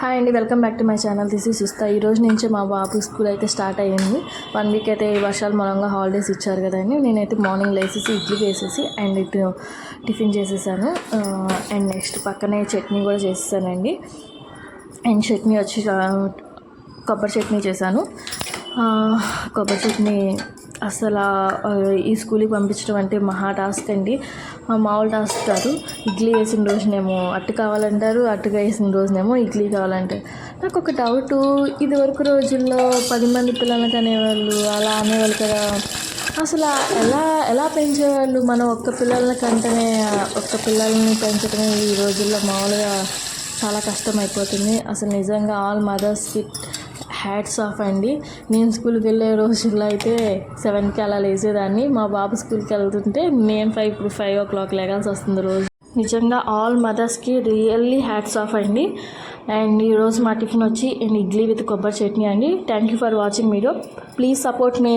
Hi అండి welcome back to my channel this ఈ సుస్తా ఈ రోజు నుంచి మా బాబు స్కూల్ అయితే స్టార్ట్ అయ్యింది. వన్ వీక్ అయితే వర్షాలు మూలంగా హాలిడేస్ ఇచ్చారు కదండి. నేనైతే మార్నింగ్ లేసేసి ఇడ్లీ వేసేసి అండ్ ఇటు టిఫిన్ చేసేసాను. అండ్ నెక్స్ట్ పక్కనే చట్నీ కూడా చేసేసానండి. అండ్ చట్నీ వచ్చి కొబ్బరి చట్నీ చేశాను. కొబ్బరి చట్నీ అసలు ఈ స్కూల్కి పంపించడం అంటే మహా టాస్క్ అండి. మామూలు టాస్క్ కాదు. ఇడ్లీ వేసిన రోజునేమో అట్టు కావాలంటారు అట్టుగా వేసిన రోజునేమో ఇడ్లీ కావాలంటారు. నాకు ఒక డౌట్ ఇదివరకు రోజుల్లో పది మంది పిల్లలకి అనేవాళ్ళు అలా అనేవాళ్ళు కదా. అసలు ఎలా ఎలా పెంచేవాళ్ళు మనం ఒక్క పిల్లల కంటేనే ఒక్క పిల్లల్ని పెంచడమే ఈ రోజుల్లో మామూలుగా చాలా కష్టం అయిపోతుంది అసలు నిజంగా ఆల్ మదర్స్కి హ్యాట్స్ ఆఫ్ అండి. నేను స్కూల్కి వెళ్ళే రోజుల్లో అయితే సెవెన్కి అలా లేచేదాన్ని. మా బాబు స్కూల్కి వెళ్తుంటే నేను ఫైవ్ ఇప్పుడు ఫైవ్ ఓ క్లాక్ లేగాల్సి వస్తుంది రోజు. నిజంగా ఆల్ మదర్స్కి రియల్లీ హ్యాట్స్ ఆఫ్ అండి. అండ్ ఈరోజు మా టిఫిన్ వచ్చి అండ్ ఇడ్లీ విత్ కొబ్బరి చట్నీ అండి. Thank you for watching video please support me